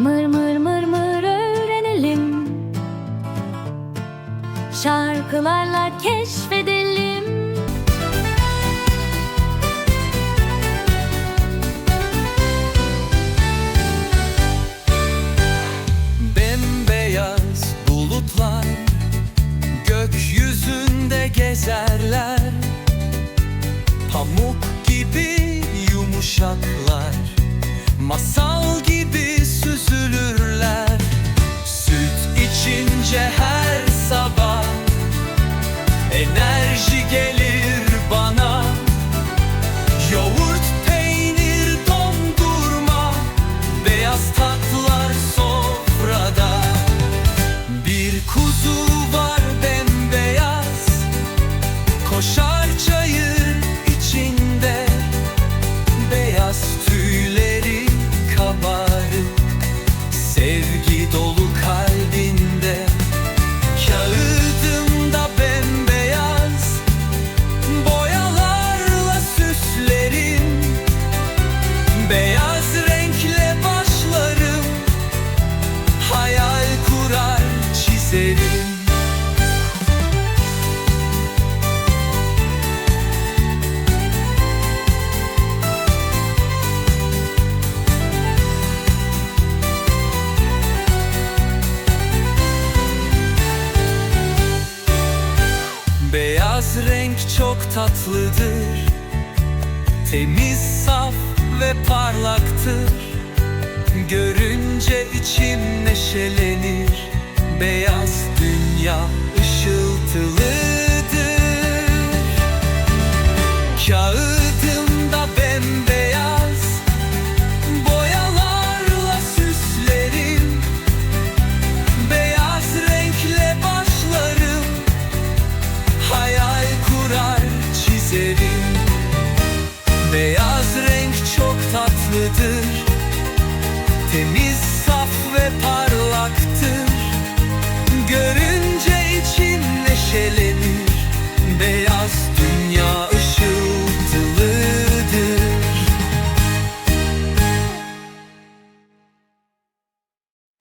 Mır mır mır mır öğrenelim. Şarkılarla keşfedelim. Bembeyaz bulutlar Gökyüzünde gezerler. Pamuk gibi yumuşaklar. Masal içince her sabah. Enerji gelir bana. Yoğurt, peynir, dondurma Beyaz tatlar sofrada. Bir kuzu var bembeyaz. Koşar çizerim Beyaz renk çok tatlıdır. Temiz, saf ve parlaktır. Görünce içim neşelenir Beyaz dünya ışıltılıdır. Kağıdımda bembeyaz Boyalarla süslerim. Beyaz renkle başlarım Hayal kurar çizerim. Beyaz renk çok tatlıdır Temiz, saf ve parlaktır lost.